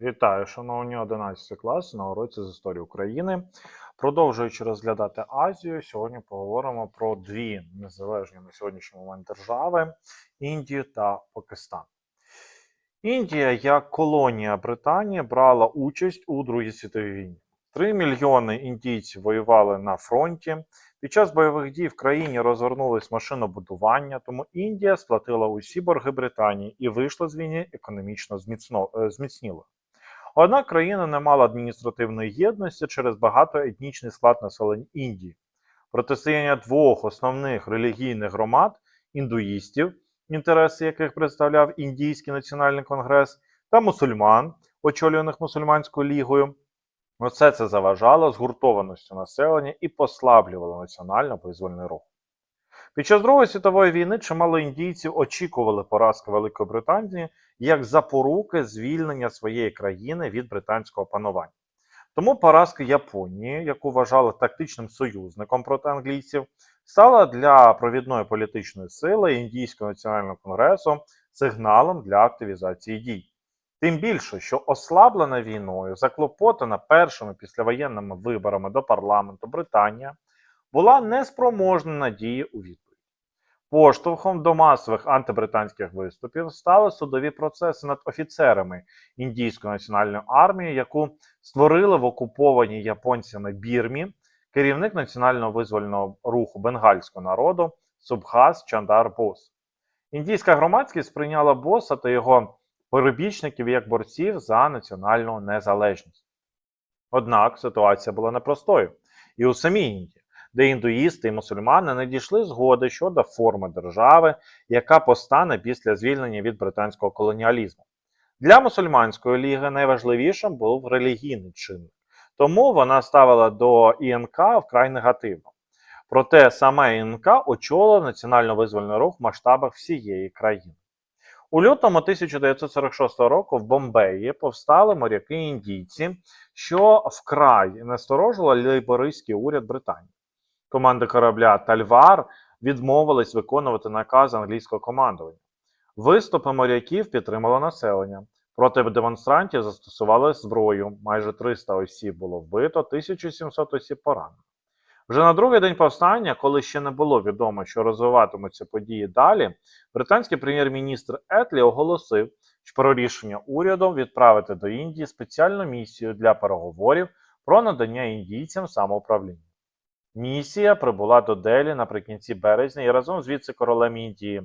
Вітаю, шановні 11 клас на уроці з історії України. Продовжуючи розглядати Азію, сьогодні поговоримо про дві незалежні на сьогоднішній момент держави Індію та Пакистан. Індія, як колонія Британії, брала участь у Другій світовій війні. Три мільйони індійців воювали на фронті. Під час бойових дій в країні розгорнулось машинобудування, тому Індія сплатила усі борги Британії і вийшла з війни економічно е, зміцніло. Однак країна не мала адміністративної єдності через багатоетнічний склад населення Індії. Протистояння двох основних релігійних громад індуїстів, інтереси яких представляв Індійський національний конгрес, та мусульман, очолюваних мусульманською лігою. Оце це заважало згуртованості населення і послаблювало національно-визвольний рух. Під час Другої світової війни чимало індійців очікували поразки Великої Британії як запоруки звільнення своєї країни від британського панування. Тому поразка Японії, яку вважали тактичним союзником проти англійців, стала для провідної політичної сили Індійського національного конгресу сигналом для активізації дій. Тим більше, що ослаблена війною, заклопотана першими післявоєнними виборами до парламенту Британія, була неспроможна надії у відповідь. Поштовхом до масових антибританських виступів стали судові процеси над офіцерами індійської національної армії, яку створили в окупованій японцями Бірмі керівник національного визвольного руху бенгальського народу Субхас Чандар Бос. Індійська громадськість сприйняла боса та його перебічників як борців за національну незалежність. Однак ситуація була непростою і у самій Індії де індуїсти і мусульмани не дійшли згоди щодо форми держави, яка постане після звільнення від британського колоніалізму. Для мусульманської ліги найважливішим був релігійний чинник, тому вона ставила до ІНК вкрай негативно. Проте саме ІНК очолив національно-визвольний рух в масштабах всієї країни. У лютому 1946 року в Бомбеї повстали моряки-індійці, що вкрай насторожували лейбористський уряд Британії. Команда корабля Тальвар відмовилась виконувати накази англійського командування. Виступи моряків підтримало населення. Проти демонстрантів застосували зброю. Майже 300 осіб було вбито, 1700 осіб поранено. Вже на другий день повстання, коли ще не було відомо, що розвиватимуться події далі, британський прем'єр-міністр Етлі оголосив що про рішення уряду відправити до Індії спеціальну місію для переговорів про надання індійцям самоуправління. Місія прибула до Делі наприкінці березня і разом з віце-королем Індії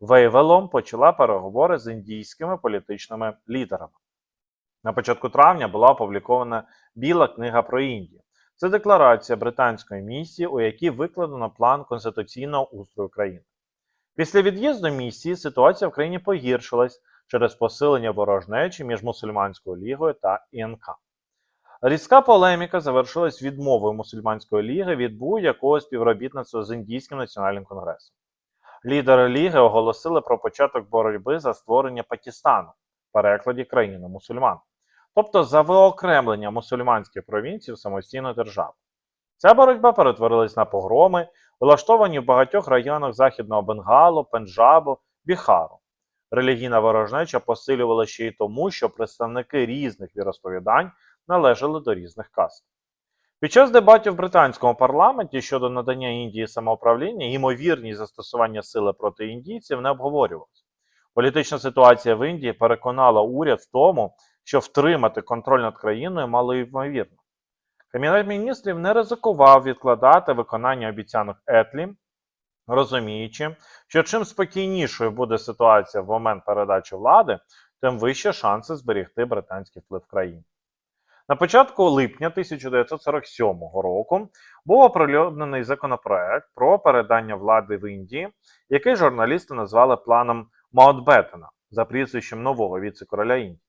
Вейвелом почала переговори з індійськими політичними лідерами. На початку травня була опублікована Біла книга про Індію. Це декларація британської місії, у якій викладено план конституційного устрою країни. Після від'їзду місії ситуація в країні погіршилась через посилення ворожнечі між мусульманською лігою та ІНК. Різка полеміка завершилась відмовою мусульманської ліги від будь-якого співробітництва з індійським національним конгресом. Лідери ліги оголосили про початок боротьби за створення Пакистану в перекладі країни мусульман, тобто за виокремлення мусульманських провінцій в самостійну державу. Ця боротьба перетворилась на погроми, влаштовані в багатьох районах Західного Бенгалу, Пенджабу, Біхару. Релігійна ворожнеча посилювала ще й тому, що представники різних віросповідань належали до різних каст. Під час дебатів в британському парламенті щодо надання Індії самоуправління ймовірність застосування сили проти індійців не обговорювалася. Політична ситуація в Індії переконала уряд в тому, що втримати контроль над країною мало ймовірно. Кабінет міністрів не ризикував відкладати виконання обіцянок Етлі, розуміючи, що чим спокійнішою буде ситуація в момент передачі влади, тим вище шанси зберегти британський вплив в країні. На початку липня 1947 року був оприлюднений законопроект про передання влади в Індії, який журналісти назвали планом Маутбеттена за прізвищем нового віце-короля Індії.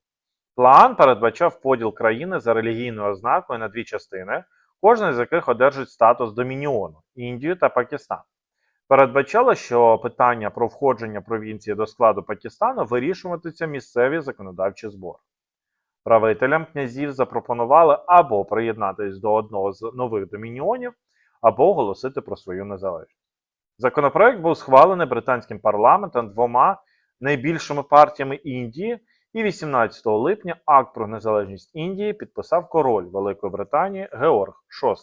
План передбачав поділ країни за релігійною ознакою на дві частини, кожна з яких одержить статус домініону Індію та Пакистан. Передбачало, що питання про входження провінції до складу Пакистану вирішуватиметься місцеві законодавчі збори. Правителям князів запропонували або приєднатись до одного з нових домініонів, або оголосити про свою незалежність. Законопроект був схвалений британським парламентом двома найбільшими партіями Індії І 18 липня акт про незалежність Індії підписав король Великої Британії Георг VI.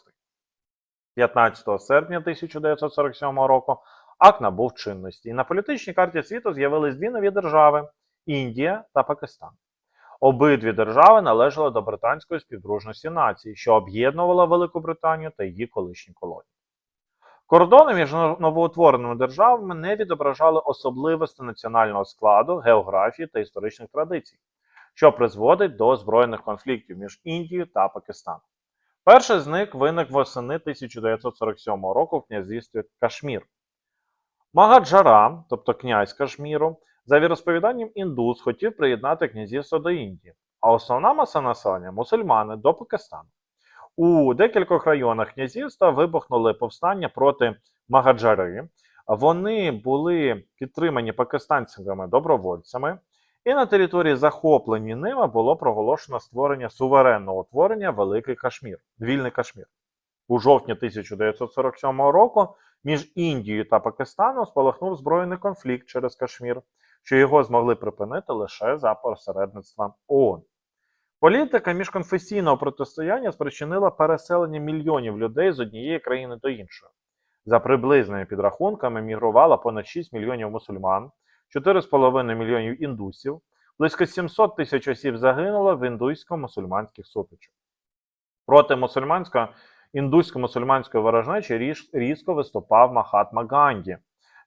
15 серпня 1947 року акт набув чинності, і на політичній карті світу з'явились дві нові держави Індія та Пакистан. Обидві держави належали до британської співдружності націй, що об'єднувала Велику Британію та її колишні колонії. Кордони між новоутвореними державами не відображали особливості національного складу, географії та історичних традицій, що призводить до збройних конфліктів між Індією та Пакистаном. Перший з них виник восени 1947 року в князівстві Кашмір. Магаджара, тобто князь Кашміру, за віросповіданням індус хотів приєднати князівство до Індії, а основна маса населення мусульмани до Пакистану. У декількох районах князівства вибухнули повстання проти Магаджари. Вони були підтримані пакистанцями добровольцями, і на території, захоплені ними, було проголошено створення суверенного утворення Великий Кашмір, Вільний Кашмір. У жовтні 1947 року між Індією та Пакистаном спалахнув збройний конфлікт через Кашмір, що його змогли припинити лише за посередництвом ООН. Політика міжконфесійного протистояння спричинила переселення мільйонів людей з однієї країни до іншої. За приблизними підрахунками мігрувало понад 6 мільйонів мусульман, 4,5 мільйонів індусів, близько 700 тисяч осіб загинуло в індусько-мусульманських сутичках. Проти мусульманського індусько-мусульманської ворожнечі різко виступав Махатма Ганді.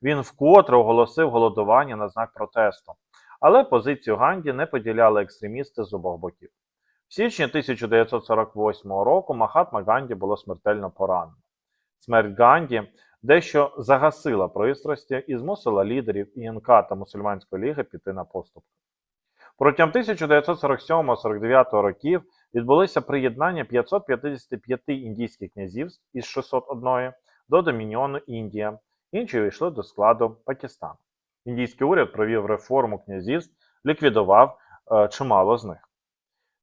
Він вкотре оголосив голодування на знак протесту. Але позицію Ганді не поділяли екстремісти з обох боків. В січні 1948 року Махатма Ганді було смертельно поранено. Смерть Ганді дещо загасила пристрасті і змусила лідерів ІНК та Мусульманської ліги піти на поступки. Протягом 1947-49 років відбулися приєднання 555 індійських князівств із 601 до Домініону Індія, інші увійшли до складу Пакистану. Індійський уряд провів реформу князівств, ліквідував е, чимало з них.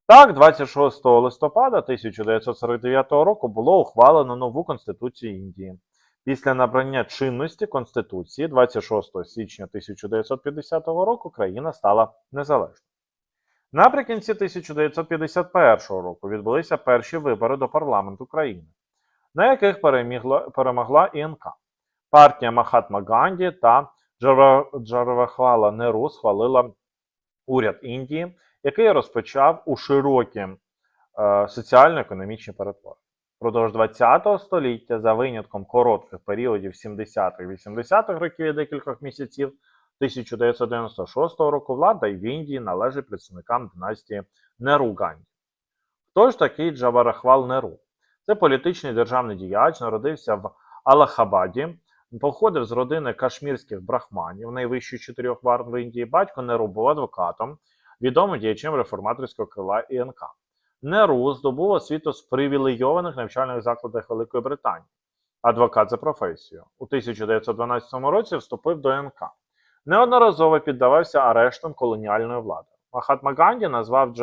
Так, 26 листопада 1949 року було ухвалено нову Конституцію Індії. Після набрання чинності Конституції 26 січня 1950 року країна стала незалежною. Наприкінці 1951 року відбулися перші вибори до парламенту країни, на яких перемігла, перемогла ІНК. Партія Махатма Ганді та Джавахарлала Неру схвалила уряд Індії, який розпочав у широкі е, соціально-економічні перетвори. Впродовж ХХ століття, за винятком коротких періодів 70-х-80-х років і декількох місяців 1996 року, влада в Індії належить представникам династії Неру Ганді. Хто ж такий Джаварахвал Неру? Це політичний державний діяч, народився в Аллахабаді, походив з родини кашмірських брахманів, найвищих чотирьох варн в Індії. Батько Неру був адвокатом, відомим діячем реформаторського крила ІНК. Неру здобув освіту з привілейованих навчальних закладах Великої Британії. Адвокат за професією. У 1912 році вступив до НК. Неодноразово піддавався арештам колоніальної влади. Махатма Ганді назвав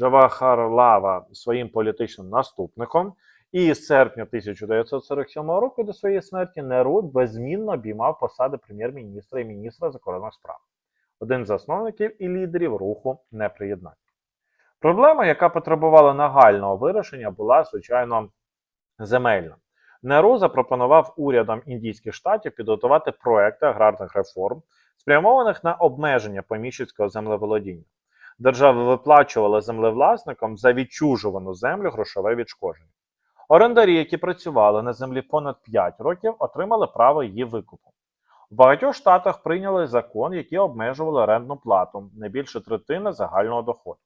Джавахарлава своїм політичним наступником, і з серпня 1947 року до своєї смерті Неру беззмінно обіймав посади прем'єр-міністра і міністра закордонних справ, один з засновників і лідерів руху неприєднання. Проблема, яка потребувала нагального вирішення, була, звичайно, земельна. Неру запропонував урядам індійських штатів підготувати проекти аграрних реформ, спрямованих на обмеження поміщицького землеволодіння. Держава виплачувала землевласникам за відчужувану землю грошове відшкодження. Орендарі, які працювали на землі понад 5 років, отримали право її викупу. В багатьох штатах прийняли закон, який обмежували орендну плату не більше третини загального доходу.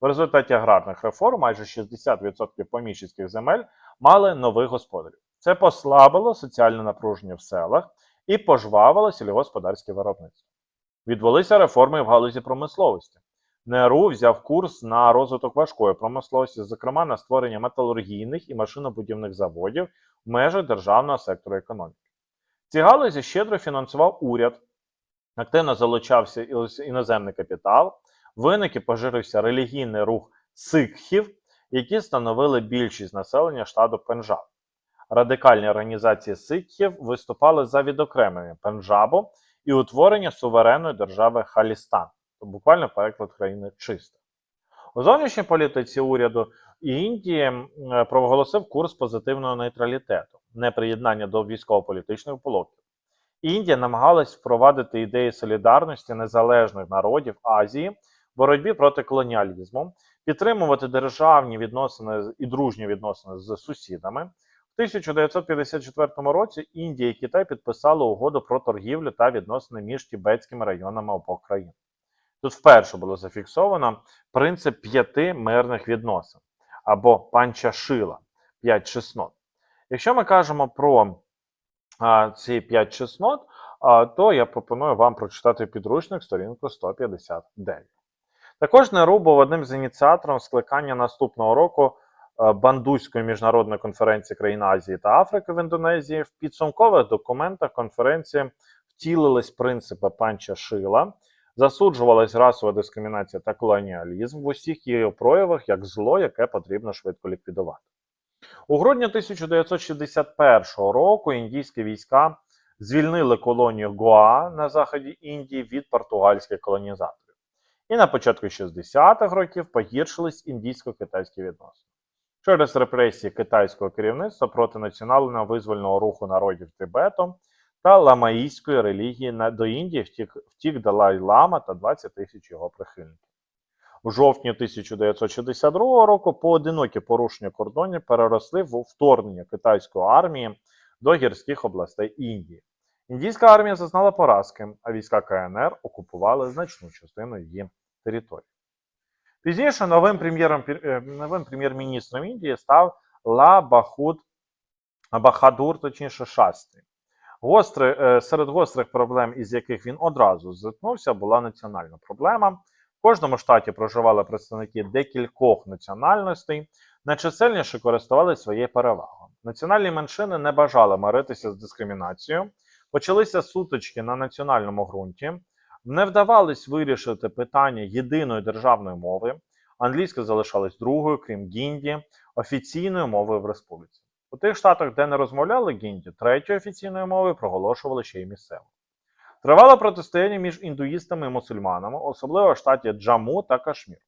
В результаті аграрних реформ майже 60% поміщицьких земель мали нових господарів. Це послабило соціальне напруження в селах і пожвавило сільгосподарське виробництво. Відбулися реформи в галузі промисловості. НЕРУ взяв курс на розвиток важкої промисловості, зокрема на створення металургійних і машинобудівних заводів в межах державного сектору економіки. Ці галузі щедро фінансував уряд, активно залучався іноземний капітал, виник і поширився релігійний рух сикхів, які становили більшість населення штату Пенджаб. Радикальні організації сикхів виступали за відокремлення Пенджабу і утворення суверенної держави Халістан, буквально переклад країни чиста. У зовнішній політиці уряду Індії проголосив курс позитивного нейтралітету, неприєднання до військово-політичних блоків. Індія намагалась впровадити ідеї солідарності незалежних народів Азії боротьбі проти колоніалізму, підтримувати державні відносини і дружні відносини з сусідами. В 1954 році Індія і Китай підписали угоду про торгівлю та відносини між тібетськими районами обох країн. Тут вперше було зафіксовано принцип п'яти мирних відносин або панчашила п'ять чеснот. Якщо ми кажемо про а, ці п'ять чеснот, а, то я пропоную вам прочитати підручник сторінку 159. Також Неру був одним з ініціаторів скликання наступного року Бандуської міжнародної конференції країн Азії та Африки в Індонезії. В підсумкових документах конференції втілились принципи панча Шила, засуджувалась расова дискримінація та колоніалізм в усіх її проявах як зло, яке потрібно швидко ліквідувати. У грудні 1961 року індійські війська звільнили колонію Гоа на заході Індії від португальських колонізаторів. І на початку 60-х років погіршились індійсько-китайські відносини. Через репресії китайського керівництва проти національного визвольного руху народів Тибету та ламаїстської релігії до Індії втік, Далай Лама та 20 тисяч його прихильників. У жовтні 1962 року поодинокі порушення кордонів переросли в вторгнення китайської армії до гірських областей Індії. Індійська армія зазнала поразки, а війська КНР окупували значну частину її території. Пізніше новим е, прем'єр-міністром Індії став Ла Бахуд Бахадур, точніше Шастрі. Гостри, е, серед гострих проблем, із яких він одразу зіткнувся, була національна проблема. В кожному штаті проживали представники декількох національностей, найчисельніше користувалися своєю перевагою. Національні меншини не бажали миритися з дискримінацією, почалися сутички на національному ґрунті, не вдавалось вирішити питання єдиної державної мови. Англійська залишалась другою, крім гінді, офіційною мовою в республіці. У тих штатах, де не розмовляли гінді, третьою офіційною мовою проголошували ще й місцево. Тривало протистояння між індуїстами і мусульманами, особливо в штаті Джаму та Кашмір.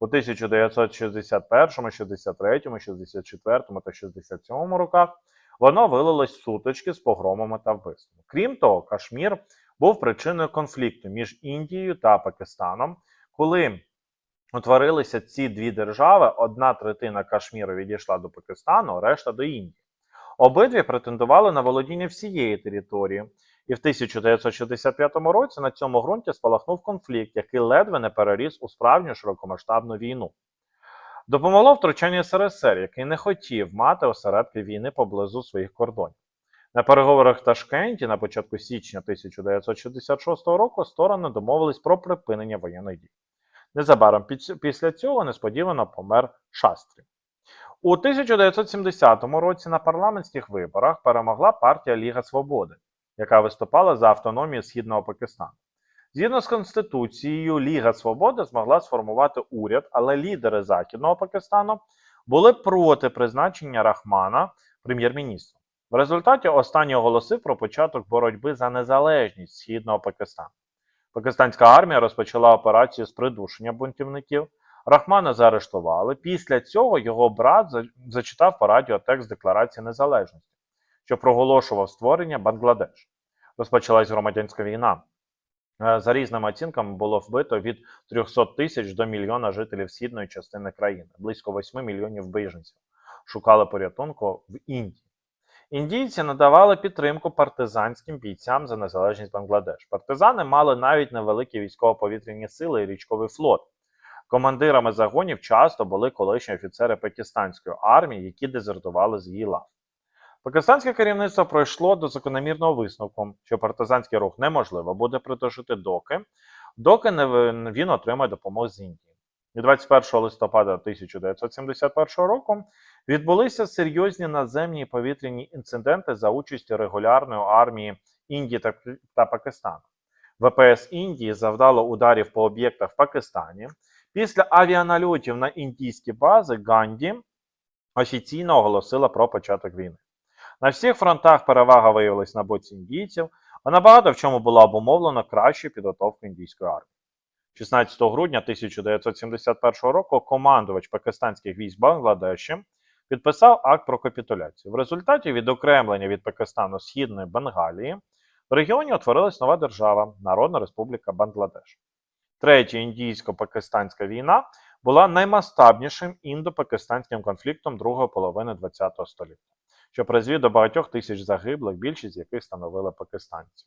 У 1961, 63, 64 та 67 роках воно вилилось сутички з погромами та вбивствами. Крім того, Кашмір був причиною конфлікту між Індією та Пакистаном, коли утворилися ці дві держави, одна третина Кашміру відійшла до Пакистану, решта до Індії. Обидві претендували на володіння всієї території, і в 1965 році на цьому ґрунті спалахнув конфлікт, який ледве не переріс у справжню широкомасштабну війну. Допомогло втручання СРСР, який не хотів мати осередки війни поблизу своїх кордонів. На переговорах в Ташкенті на початку січня 1966 року сторони домовились про припинення воєнних дій. Незабаром піс- після цього несподівано помер Шастрі. У 1970 році на парламентських виборах перемогла партія Ліга Свободи, яка виступала за автономію Східного Пакистану. Згідно з Конституцією, Ліга Свободи змогла сформувати уряд, але лідери Західного Пакистану були проти призначення Рахмана прем'єр-міністром. В результаті останній оголосив про початок боротьби за незалежність Східного Пакистану. Пакистанська армія розпочала операцію з придушення бунтівників. Рахмана заарештували. Після цього його брат зачитав по радіо текст Декларації Незалежності, що проголошував створення Бангладеш. Розпочалась громадянська війна. Е, За різними оцінками було вбито від 300 тисяч до мільйона жителів східної частини країни, близько 8 мільйонів біженців. Шукали порятунку в Індії. Індійці надавали підтримку партизанським бійцям за незалежність Бангладеш. Партизани мали навіть невеликі військово-повітряні сили і річковий флот. Командирами загонів часто були колишні офіцери пакистанської армії, які дезертували з її лав. Пакистанське керівництво пройшло до закономірного висновку, що партизанський рух неможливо буде притушити доки, доки не він отримає допомогу з Індії. І 21 листопада 1971 року відбулися серйозні наземні повітряні інциденти за участю регулярної армії Індії та, та Пакистану. ВПС Індії завдало ударів по об'єктах в Пакистані. Після авіанальотів на індійські бази Ганді офіційно оголосила про початок війни. На всіх фронтах перевага виявилась на боці індійців, а набагато в чому була обумовлена кращою підготовкою індійської армії. 16 грудня 1971 року командувач пакистанських військ Бангладеші підписав акт про капітуляцію. В результаті відокремлення від Пакистану Східної Бенгалії в регіоні утворилась нова держава Народна Республіка Бангладеш. Третя індійсько-пакистанська війна була наймасштабнішим індо-пакистанським конфліктом другої половини ХХ століття, що призвів до багатьох тисяч загиблих, більшість з яких становили пакистанці.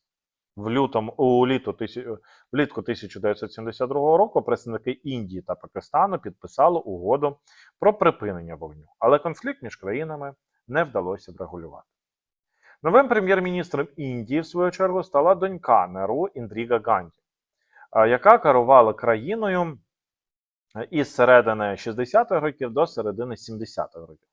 В лютому у тисяч- влітку 1972 року представники Індії та Пакистану підписали угоду про припинення вогню, але конфлікт між країнами не вдалося врегулювати. Новим прем'єр-міністром Індії, в свою чергу, стала донька Неру Індріга Ганді, яка керувала країною е, із середини 60-х років до середини 70-х років.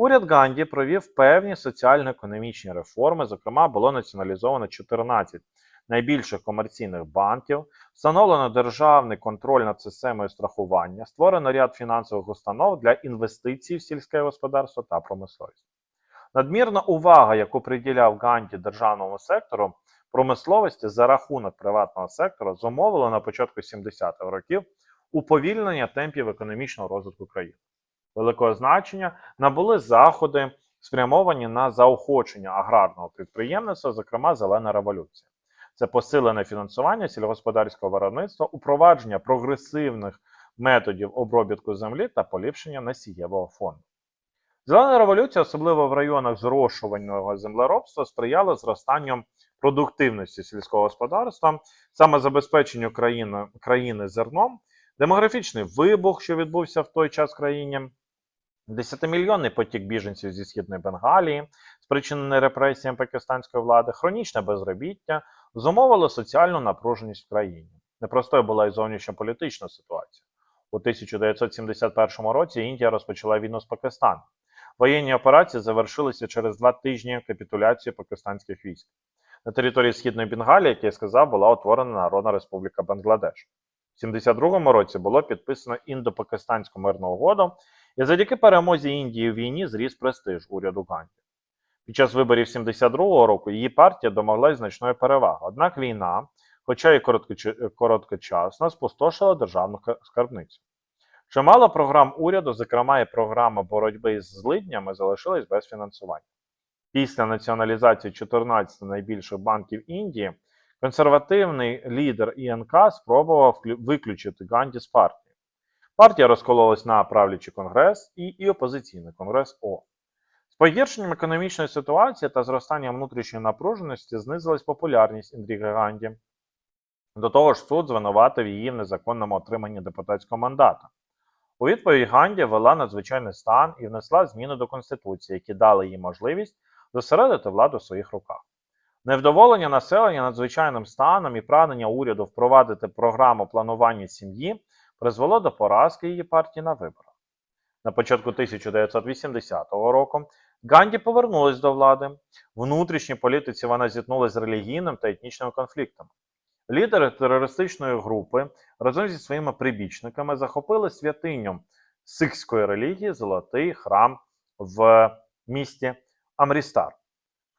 Уряд Ганді провів певні соціально-економічні реформи. Зокрема, було націоналізовано 14 найбільших комерційних банків, встановлено державний контроль над системою страхування, створено ряд фінансових установ для інвестицій в сільське господарство та промисловість. Надмірна увага, яку приділяв Ганді державному сектору промисловості за рахунок приватного сектора, зумовило на початку 70-х років уповільнення темпів економічного розвитку країни. Великого значення набули заходи, спрямовані на заохочення аграрного підприємництва, зокрема зелена революція. Це посилене фінансування сільгосподарського виробництва, упровадження прогресивних методів обробітку землі та поліпшення насієвого фонду. Зелена революція, особливо в районах зрошувального землеробства, сприяла зростанню продуктивності сільського господарства, саме забезпеченню країни, країни зерном, демографічний вибух, що відбувся в той час в країні, Десятимільйонний потік біженців зі східної Бенгалії, спричинений репресіями пакистанської влади, хронічне безробіття зумовило соціальну напруженість в країні. Непростою була і зовнішньополітична ситуація. У 1971 році Індія розпочала війну з Пакистаном. Воєнні операції завершилися через два тижні капітуляції пакистанських військ. На території східної Бенгалії, як я сказав, була утворена Народна Республіка Бангладеш. У 1972 році було підписано індо-пакистанську мирну угоду, і завдяки перемозі Індії в війні зріс престиж уряду Ганді. Під час виборів 72-го року її партія домоглась значної переваги. Однак війна, хоча короткоча- короткочасна, спустошила державну скарбницю. Чимало програм уряду, зокрема і програма боротьби із злиднями, залишились без фінансування. Після націоналізації 14 найбільших банків Індії консервативний лідер ІНК спробував виключити Ганді з партії. Партія розкололась на правлячий конгрес і, і опозиційний конгрес О. З погіршенням економічної ситуації та зростанням внутрішньої напруженості знизилась популярність Індріги Ганді. До того ж, суд звинуватив її в незаконному отриманні депутатського мандата. У відповідь Ганді ввела надзвичайний стан і внесла зміни до Конституції, які дали їй можливість зосередити владу в своїх руках. Невдоволення населення надзвичайним станом і прагнення уряду впровадити програму планування сім'ї призвело до поразки її партії на виборах. На початку 1980 року Ганді повернулась до влади. В внутрішній політиці вона зіткнулася з релігійним та етнічним конфліктами. Лідери терористичної групи разом зі своїми прибічниками захопили святиню сикської релігії Золотий храм в місті Амрістар.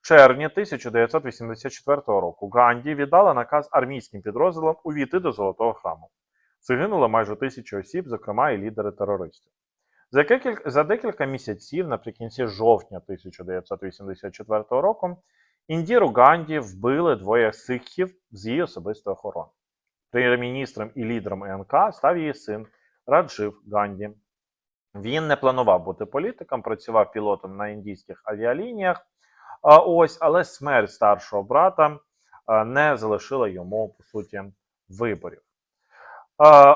В червні 1984 року Ганді віддала наказ армійським підрозділам увійти до Золотого храму. Загинуло майже тисячі осіб, зокрема і лідери терористів. За декілька, за декілька місяців, наприкінці жовтня 1984 року, Індіру Ганді вбили двоє сикхів з її особистої охорони. Прем'єр-міністром і лідером ЕНК став її син Раджив Ганді. Він не планував бути політиком, працював пілотом на індійських авіалініях. Ось, але смерть старшого брата не залишила йому по суті виборів.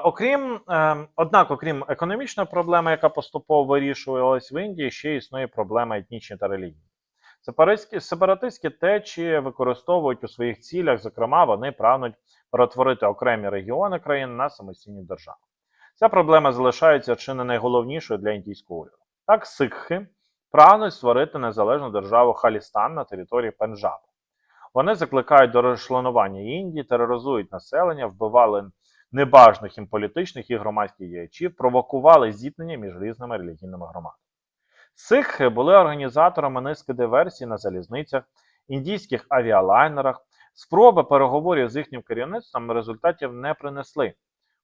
Окрім, е, однак, окрім економічної проблеми, яка поступово вирішувалась в Індії, ще існує проблема етнічні та релігійні. Сепаратистські течії використовують у своїх цілях, зокрема, вони прагнуть перетворити окремі регіони країн на самостійні держави. Ця проблема залишається чи не найголовнішою для індійського уряду. Так, сикхи прагнуть створити незалежну державу Халістан на території Пенджабу. Вони закликають до розчленування Індії, тероризують населення, вбивали небажаних їм політичних і громадських діячів, провокували зіткнення між різними релігійними громадами. Сикхи були організаторами низки диверсій на залізницях, індійських авіалайнерах. Спроби переговорів з їхнім керівництвом результатів не принесли.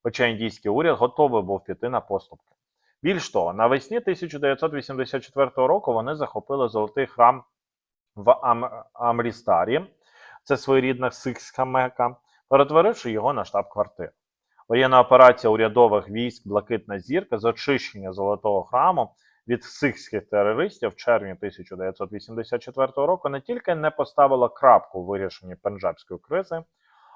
хоча індійський уряд готовий був піти на поступки. Більш того, навесні 1984 року вони захопили золотий храм в Ам- Амрістарі, це своєрідна сикська мека, перетворивши його на штаб-квартиру. Воєнна операція урядових військ Блакитна зірка з очищення золотого храму від сикських терористів в червні 1984 року не тільки не поставила крапку у вирішенні пенджабської кризи,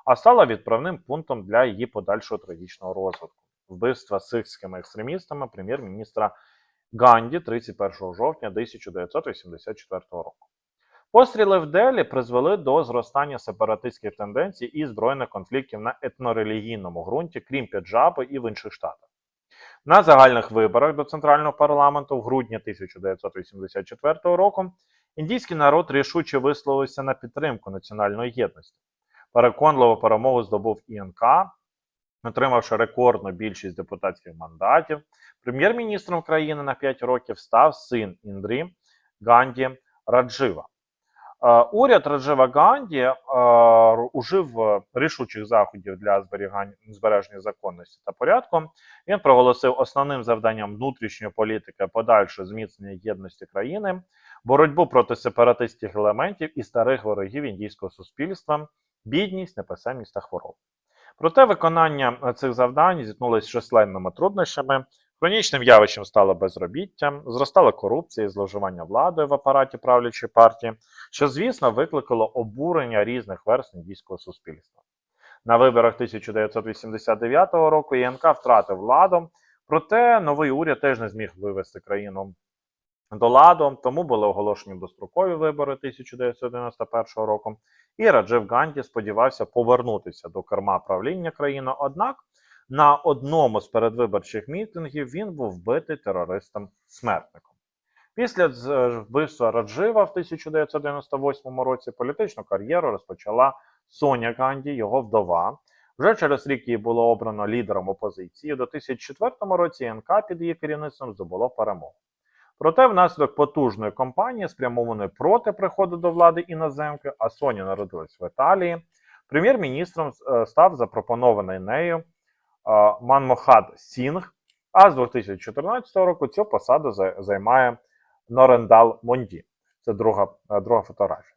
а стала відправним пунктом для її подальшого трагічного розвитку. Вбивства сикськими екстремістами прем'єр-міністра Ганді 31 жовтня 1984 року. Постріли в Делі призвели до зростання сепаратистських тенденцій і збройних конфліктів на етнорелігійному ґрунті, крім Пенджабу і в інших штатах. На загальних виборах до центрального парламенту в грудні 1984 року індійський народ рішуче висловився на підтримку національної єдності. Переконливу перемогу здобув ІНК, отримавши рекордну більшість депутатських мандатів. Прем'єр-міністром країни на 5 років став син Індрі Ганді Раджива. Е, Уряд Раджива Ганді е, ужив е, рішучих заходів для зберігання збереження законності та порядку. Він проголосив основним завданням внутрішньої політики подальше зміцнення єдності країни, боротьбу проти сепаратистських елементів і старих ворогів індійського суспільства, бідність, неписемність та хвороби. Проте виконання цих завдань зіткнулося з численними труднощами. Хронічним явищем стало безробіття, зростала корупція і зловживання владою в апараті правлячої партії, що, звісно, викликало обурення різних верств індійського суспільства. На виборах 1989 року ІНК втратив владу, проте новий уряд теж не зміг вивести країну до ладу, тому були оголошені дострокові вибори 1991 року, і Раджив Ганді сподівався повернутися до керма правління країни. Однак на одному з передвиборчих мітингів він був вбитий терористом-смертником. Після з- вбивства Раджива в 1998 році політичну кар'єру розпочала Соня Ганді, його вдова. Вже через рік її було обрано лідером опозиції. У 2004 році НК під її керівництвом здобуло перемогу. Проте, внаслідок потужної кампанії, спрямованої проти приходу до влади іноземки, а Соня народилась в Італії, прем'єр-міністром е, став запропонований нею е, Манмохад Сінг, а з 2014 року цю посаду за- займає Норендал Монді. Це друга, е, друга фотографія.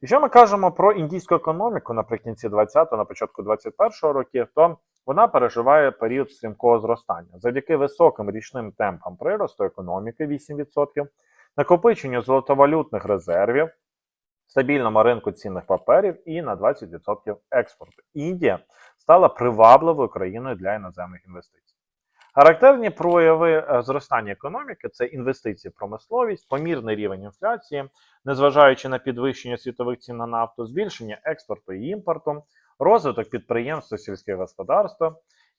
Якщо ми кажемо про індійську економіку наприкінці 20-го, на початку 21-го років, то вона переживає період стрімкого зростання. Завдяки високим річним темпам приросту економіки 8%, накопиченню золотовалютних резервів, стабільному ринку цінних паперів і на 20% експорту. Індія стала привабливою країною для іноземних інвестицій. Характерні прояви е, зростання економіки це інвестиції в промисловість, помірний рівень інфляції, незважаючи на підвищення світових цін на нафту, збільшення експорту і імпорту, розвиток підприємств та сільських господарств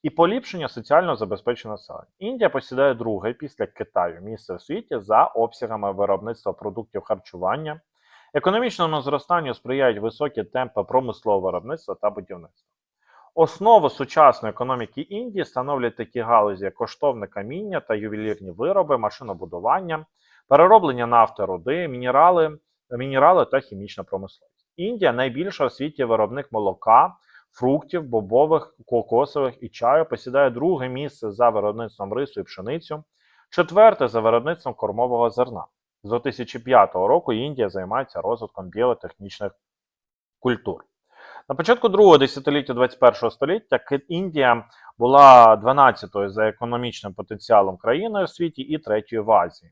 і поліпшення соціально забезпеченого населення. Індія посідає друге після Китаю місце в світі за обсягами виробництва продуктів харчування. Економічному зростанню сприяють високі темпи промислового виробництва та будівництва. Основу сучасної економіки Індії становлять такі галузі, як коштовне каміння та ювелірні вироби, машинобудування, перероблення нафти, руди, мінерали, мінерали та хімічна промисловість. Індія найбільша у світі виробник молока, фруктів, бобових, кокосових і чаю, посідає друге місце за виробництвом рису і пшеницю, четверте за виробництвом кормового зерна. З 2005 року Індія займається розвитком біотехнічних культур. На початку другого десятиліття 21 століття Індія була 12-ю за економічним потенціалом країною в світі і третьою в Азії.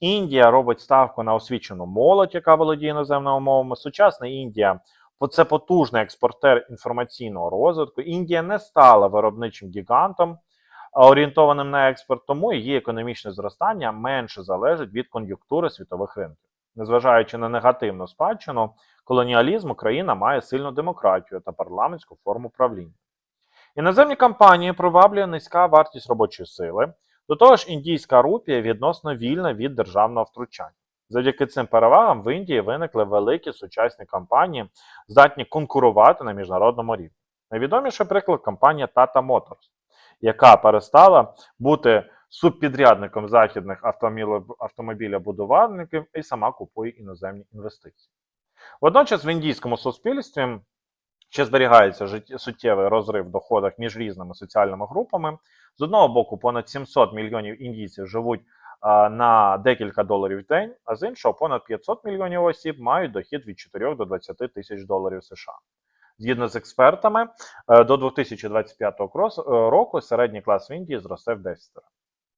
Індія робить ставку на освічену молодь, яка володіє іноземними мовами. Сучасна Індія це потужний експортер інформаційного розвитку. Індія не стала виробничим гігантом, орієнтованим на експорт, тому її економічне зростання менше залежить від кон'юнктури світових ринків. Незважаючи на негативну спадщину колоніалізму, країна має сильну демократію та парламентську форму правління. Іноземні компанії приваблює низька вартість робочої сили. До того ж, індійська рупія відносно вільна від державного втручання. Завдяки цим перевагам в Індії виникли великі сучасні компанії, здатні конкурувати на міжнародному рівні. Найвідоміший приклад компанія Tata Motors, яка перестала бути субпідрядником західних автомобіле- автомобілебудувальників і сама купує іноземні інвестиції. Водночас в індійському суспільстві Ще зберігається суттєвий розрив в доходах між різними соціальними групами. З одного боку, понад 700 мільйонів індійців живуть на декілька доларів в день, а з іншого, понад 500 мільйонів осіб мають дохід від 4 до 20 тисяч доларів США. Згідно з експертами, е, до 2025 е, року середній клас в Індії зросте в 10.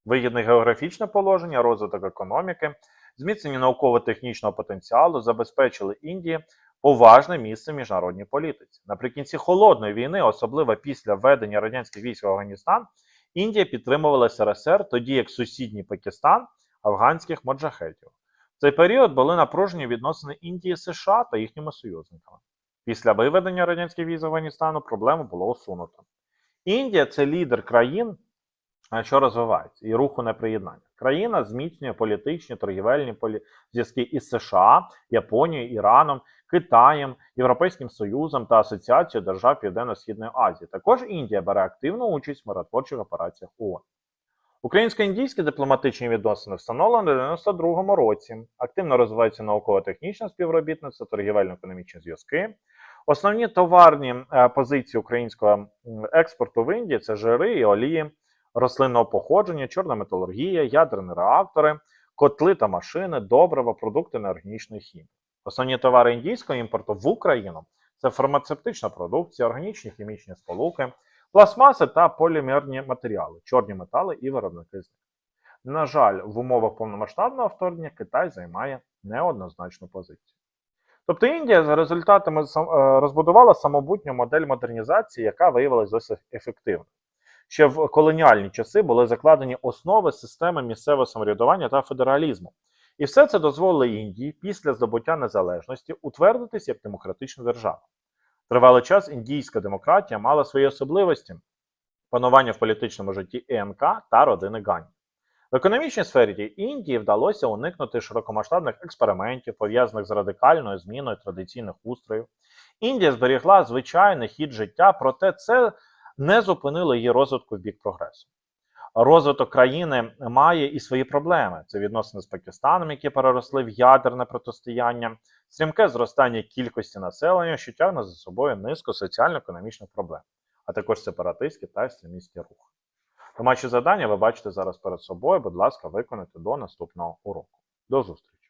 Вигідне географічне положення, розвиток економіки, зміцнення науково-технічного потенціалу забезпечили Індії поважне місце в міжнародній політиці. Наприкінці холодної війни, особливо після введення радянських військ в Афганістан, Індія підтримувала СРСР, тоді як сусідній Пакистан афганських моджахетів. В цей період були напружені відносини Індії США та їхніми союзниками. Після виведення радянських військ з Афганістану проблему було усунуто. Індія це лідер країн, що розвивається, і руху неприєднання. Країна зміцнює політичні, торгівельні полі... зв'язки із США, Японією, Іраном, Китаєм, Європейським Союзом та Асоціацією держав Південно-Східної Азії. Також Індія бере активну участь в миротворчих операціях ООН. Українсько-індійські дипломатичні відносини встановлені в 92-му році. Активно розвивається науково-технічне співробітництво, торгівельно-економічні зв'язки. Основні товарні е, позиції українського експорту в Індії це жири і олії рослинного походження, чорна металургія, ядерні реактори, котли та машини, добрива, продукти неорганічної хімії. Основні товари індійського імпорту в Україну це фармацевтична продукція, органічні хімічні сполуки, пластмаси та полімерні матеріали, чорні метали і виробники з них. На жаль, в умовах повномасштабного вторгнення Китай займає неоднозначну позицію. Тобто Індія за результатами е, розбудувала самобутню модель модернізації, яка виявилася досить ефективною. Ще в колоніальні часи були закладені основи системи місцевого самоврядування та федералізму. І все це дозволило Індії після здобуття незалежності утвердитись як демократична держава. Тривалий час індійська демократія мала свої особливості панування в політичному житті ЕНК та родини Гані. В економічній сфері Індії вдалося уникнути широкомасштабних експериментів, пов'язаних з радикальною зміною традиційних устроїв. Індія зберігла звичайний хід життя, проте це не зупинило її розвитку в бік прогресу. Розвиток країни має і свої проблеми: це відносини з Пакистаном, які переросли в ядерне протистояння, стрімке зростання кількості населення, що тягне за собою низку соціально-економічних проблем, а також сепаратистський та екстремістський рух. Домашні завдання ви бачите зараз перед собою. Будь ласка, виконайте до наступного уроку. До зустрічі!